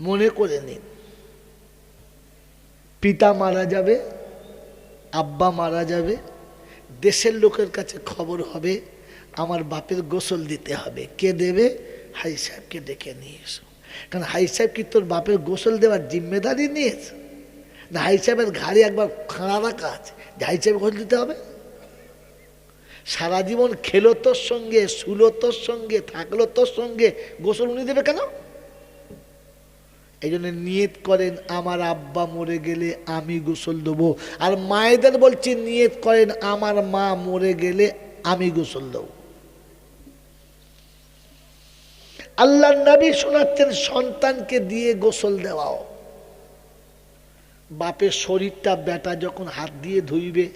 মনে করে নিন পিতা মারা যাবে, আব্বা মারা যাবে, দেশের লোকের কাছে খবর হবে, আমার বাপের গোসল দিতে হবে। কে দেবে? হাই সাহেবকে ডেকে নিয়ে এসো। কারণ হাই সাহেব কি তোর বাপের গোসল দেওয়ার জিম্মেদারি নিয়েছে? না, হাই সাহেবের ঘাড়ে একবার খাঁড়া রাখা আছে, যে হাই সাহেব গোসল দিতে হবে? সারা জীবন খেলো তোর সঙ্গে, শুলো তোর সঙ্গে, থাকল তোর সঙ্গে, গোসল উনি দেবে কেন? এই জন্য নিয়ত করেন, আমার আব্বা মরে গেলে আমি গোসল দেবো। আর মায়েদের বলছে, নিয়ত করেন, আমার মা মরে গেলে আমি গোসল দেবো। আল্লাহ নবী শোনাচ্ছেন, সন্তানকে দিয়ে গোসল দেওয়াও। বাপের শরীরটা বেটা যখন হাত দিয়ে ধুইবে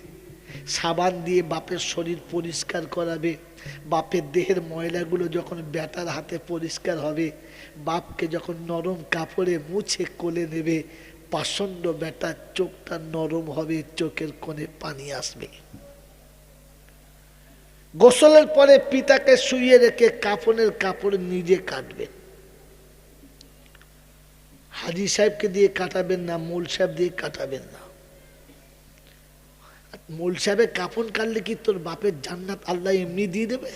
সাবান দিয়ে বাপের শরীর পরিষ্কার করাবে। বাপের দেহের ময়লাগুলো যখন বেটার হাতে পরিষ্কার হবে, বাপকে যখন নরম কাপড়ে মুছে কোলে নেবে, পাষণ্ড বেটার চোখটা নরম হবে, চোখের কোণে পানি আসবে। গোসলের পরে পিতাকে শুয়ে রেখে কাফনের কাপড় নিজে কাটবেন। হাজি সাহেবকে দিয়ে কাটাবেন না, মূল সাহেব দিয়ে কাটাবেন না। মূল সাহেবের কাফন কাটলে কি তোর বাপের জান্নাত আল্লাহ এমনি দিয়ে দেবে?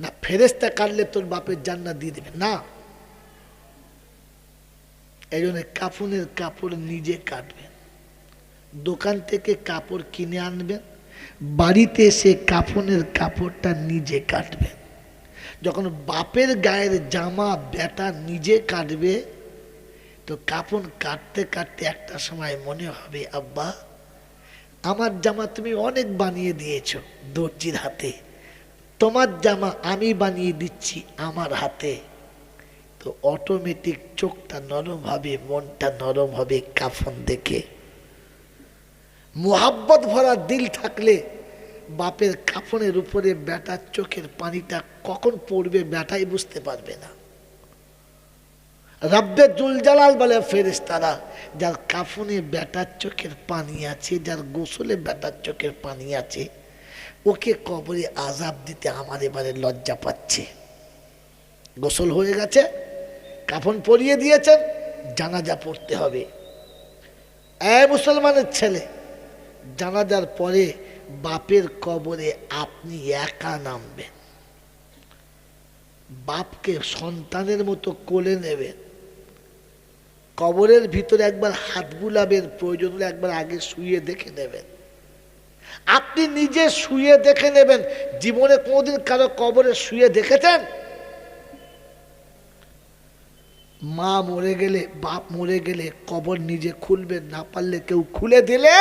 না ফেরেস্তা কাটলে তোর বাপের জান্নাত দিয়ে দেবে? না। এই জন্য কাফনের কাপড় নিজে কাটবেন। দোকান থেকে কাপড় কিনে আনবেন। বাড়িতে এসে কাফনের কাপড়টা নিজে কাটবেন। যখন বাপের গায়ের জামা বেটা নিজে কাটবে, তো কাপড় কাটতে কাটতে একটা সময় মনে হবে, আব্বা আমার জামা তুমি অনেক বানিয়ে দিয়েছ দর্জির হাতে। তোমার জামা আমি বানিয়ে দিচ্ছি আমার হাতে। তো অটোমেটিক চোখটা নরম হবে, মনটা নরম হবে কাফন দেখে। মোহাব্বত ভরা দিল থাকলে বাপের কাফনের উপরে বেটার চোখের পানিটা কখন পড়বে বেটাই বুঝতে পারবে না। রব্বে জুলজালাল বলে ফেরেস্তারা যার কাফনে বেটার চোখের পানি আছে, যার গোসলে বেটার চোখের পানি আছে, ওকে কবরে আজাব দিতে আমার এবারে লজ্জা পাচ্ছে। গোসল হয়ে গেছে, কাফন পরিয়ে দিয়েছেন, জানাজা পড়তে হবে। এ মুসলমানের ছেলে, জানাজার পরে বাপের কবরে আপনি একা নামবেন। বাপকে সন্তানের মতো কোলে নেবেন। কবরের ভিতরে একবার হাত বুলাবেন প্রয়োজন হলে একবার আগে শুয়ে দেখে নেবেন। আপনি নিজে শুয়ে দেখে নেবেন। জীবনে কোনোদিন কারও কবরে শুয়ে দেখেছেন? মা মরে গেলে, বাপ মরে গেলে কবর নিজে খুলবেন, না পারলে কেউ খুলে দিলে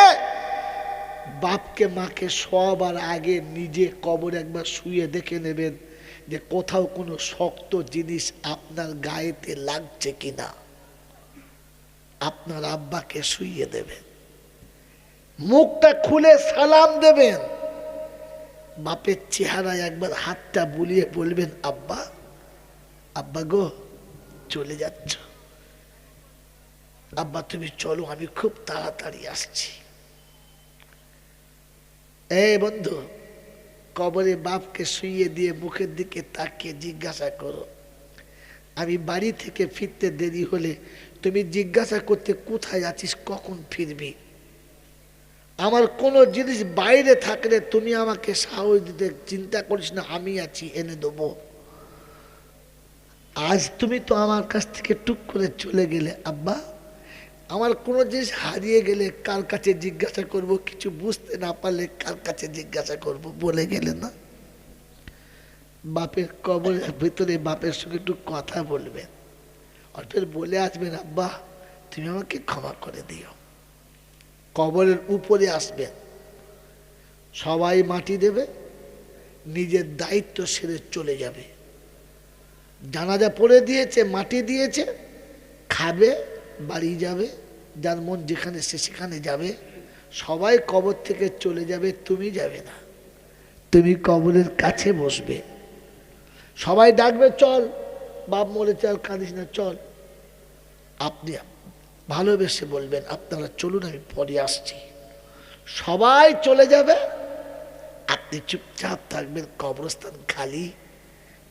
বাপকে, মাকে সবার আগে নিজে কবর একবার শুয়ে দেখে নেবেন যে কোথাও কোনো শক্ত জিনিস আপনার গায়েতে লাগছে কিনা। আপনার আব্বাকে শুইয়ে দেবেন। মুখটা খুলে সালাম দেবেন। বাপের চেহারায় একবার হাতটা বুলিয়ে বলবেন, আব্বা আব্বা গো, চলে যাচ্ছ। আব্বা, তুমি চলো, আমি খুব তাড়াতাড়ি আসছি। এ বন্ধু, কবরে বাপকে শুইয়ে দিয়ে মুখের দিকে তাকিয়ে জিজ্ঞাসা করো, আমি বাড়ি থেকে ফিরতে দেরি হলে তুমি জিজ্ঞাসা করতে কোথায় আছিস কখন ফিরবি? আমার কোনো জিনিস বাইরে থাকলে তুমি আমাকে সাহস দিতে চিন্তা করিস না, আমি আছি, এনে দেবো। আজ তুমি তো আমার কাছ থেকে টুক করে চলে গেলে, আব্বা। আমার কোনো জিনিস হারিয়ে গেলে কার কাছে জিজ্ঞাসা করব, কিছু বুঝতে না পারলে কার কাছে জিজ্ঞাসা করব, বলে গেলে না। বাপের কবরের ভিতরে বাপের সঙ্গে একটু কথা বলবেন। অর্থের বলে আসবেন, আব্বা, তুমি আমাকে ক্ষমা করে দিও। কবরের উপরে আসবেন। সবাই মাটি দেবে, নিজের দায়িত্ব সেরে চলে যাবে। জানাজা পড়ে দিয়েছে, মাটি দিয়েছে, খাবে, বাড়ি যাবে, যার মন যেখানে সে সেখানে যাবে। সবাই কবর থেকে চলে যাবে, তুমি যাবে না। তুমি কবরের কাছে বসবে। সবাই ডাকবে, চল, বাপ মরে চল কাঁদিস না, চল। আপনি ভালোবেসে বলবেন, আপনারা চলুন, আমি পরে আসছি। সবাই চলে যাবে। আপনি চুপচাপ থাকবেন, কবরস্থান খালি।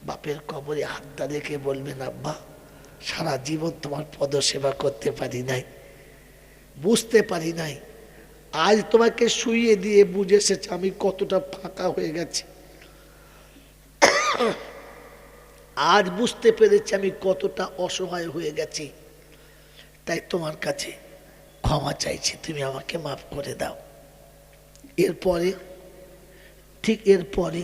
বাপের কবরে হাতটা রেখে বলবেন, আব্বা, সারা জীবন তোমার পদসেবা করতে পারি নাই, বুঝতে পারি নাই। আজ তোমাকে শুইয়ে দিয়ে বুঝে এসেছে আমি কতটা ফাঁকা হয়ে গেছি। আজ বুঝতে পেরেছি আমি কতটা অসহায় হয়ে গেছি। তাই তোমার কাছে ক্ষমা চাইছি, তুমি আমাকে মাফ করে দাও। এরপরে, ঠিক এরপরে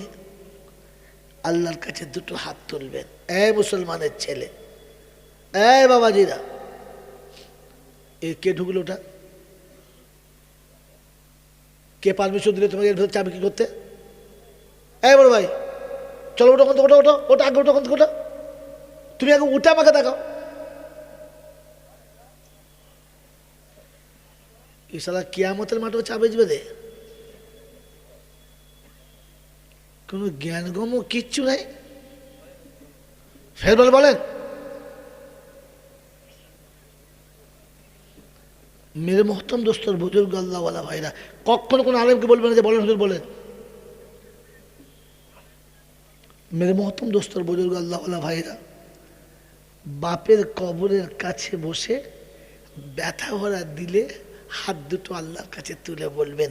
আল্লাহর কাছে দুটো হাত তুলবেন। এ মুসলমানের ছেলে এ বাবাজিরা, এ কে ঢুকলো ওটা? কে পারমিশন দিলে তোমাকে এর ভেতর চাবি কি করতে? এই বড় ভাই, চলো ওটা ওটা ওটা ওটা ওটা, আগে ওটা ওটা ওটা। তুমি আগে উঠে আমাকে দেখাও। ইসালা কিয়ামতের মাঠেও চাবে যাবে কোনো জ্ঞানগম কিচ্ছু নাই। ফের বলে, বলেন, মেরে মহতম দোস্তর বুজুর্গ আল্লাহওয়ালা ভাইরা, কখনো কোনো আলেমকে বলবেন যে, বলেন হুজুর, বলেন। মেরে মহতম দোস্তর বুজুর্গ আল্লাহওয়ালা ভাইরা, বাপের কবরের কাছে বসে ব্যথা ভরা দিলে হাত দুটো আল্লাহর কাছে তুলে বলবেন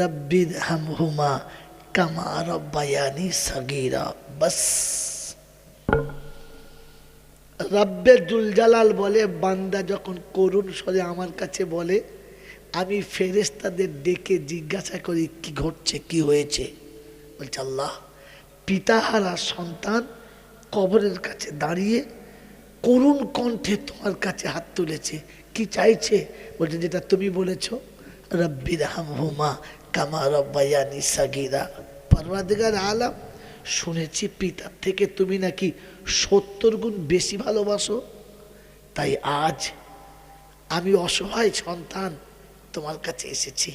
রব্বির হামহুমা কামা সাগিরা বাস। জুলজালাল বলে, বান্দা যখন করুণ স্বরে আমার কাছে বলে, আমি ফেরেস্তাদের ডেকে জিজ্ঞাসা করি, কি ঘটছে, কি হয়েছে? বলছে, আল্লাহ পিতাহারা সন্তান কবরের কাছে দাঁড়িয়ে করুণ কণ্ঠে তোমার কাছে হাত তুলেছে। কি চাইছে? বলছে, যেটা তুমি বলেছ, রব্বির হামহুমা কামা রব্বায়ানি সাগিরা। পরমাদিগার আলাম, শুনেছি পিতার থেকে তুমি নাকি সত্তর গুণ বেশি ভালোবাসো। তাই আজ আমি অসহায় সন্তান তোমার কাছে এসেছি।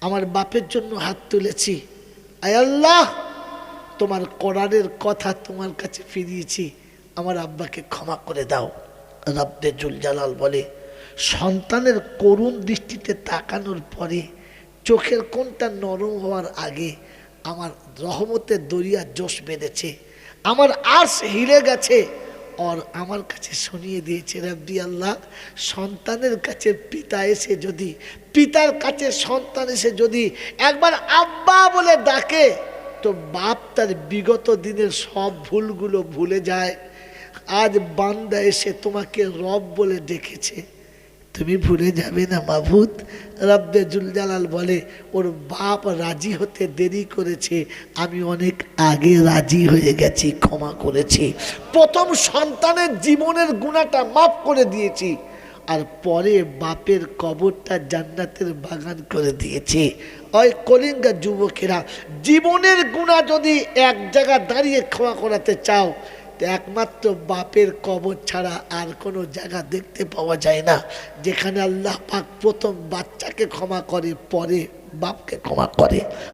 আমার বাপের জন্য হাত তুলেছি। আল্লাহ, তোমার কোরআনের কথা তোমার কাছে ফিরিয়েছি। আমার আব্বাকে ক্ষমা করে দাও। রব্বে জুল জালাল বলে সন্তানের করুণ দৃষ্টিতে তাকানোর পরে চোখের কোনটা নরম হওয়ার আগে আমার রহমতের দরিয়া জোশ বেঁধেছে। আমার আর্স হিলে গেছে। আর আমার কাছে শুনিয়ে দিয়েছে, রব্বি আল্লাহ, সন্তানের কাছে পিতা এসে যদি, পিতার কাছে সন্তান এসে যদি একবার আব্বা বলে ডাকে, তো বাপ তার বিগত দিনের সব ভুলগুলো ভুলে যায়। আজ বান্দা এসে তোমাকে রব বলে ডেকেছে। তুমি ভুলে যাবে না মাভূত রব্বে জুলজালাল বলে, ওর বাপ রাজি হতে দেরি করেছে। আমি অনেক আগে রাজি হয়ে গেছি, ক্ষমা করেছি। প্রথম সন্তানের জীবনের গুণাটা মাফ করে দিয়েছি, আর পরে বাপের কবরটা জান্নাতের বাগান করে দিয়েছে। ওই কলিঙ্গা যুবকেরা, জীবনের গুণা যদি এক জায়গা দাঁড়িয়ে ক্ষমা করাতে চাও একমাত্র বাপের কবর ছাড়া আর কোনো জায়গা দেখতে পাওয়া যায় না, যেখানে আল্লাহ পাক প্রথম বাচ্চাকে ক্ষমা করে, পরে বাপকে ক্ষমা করে।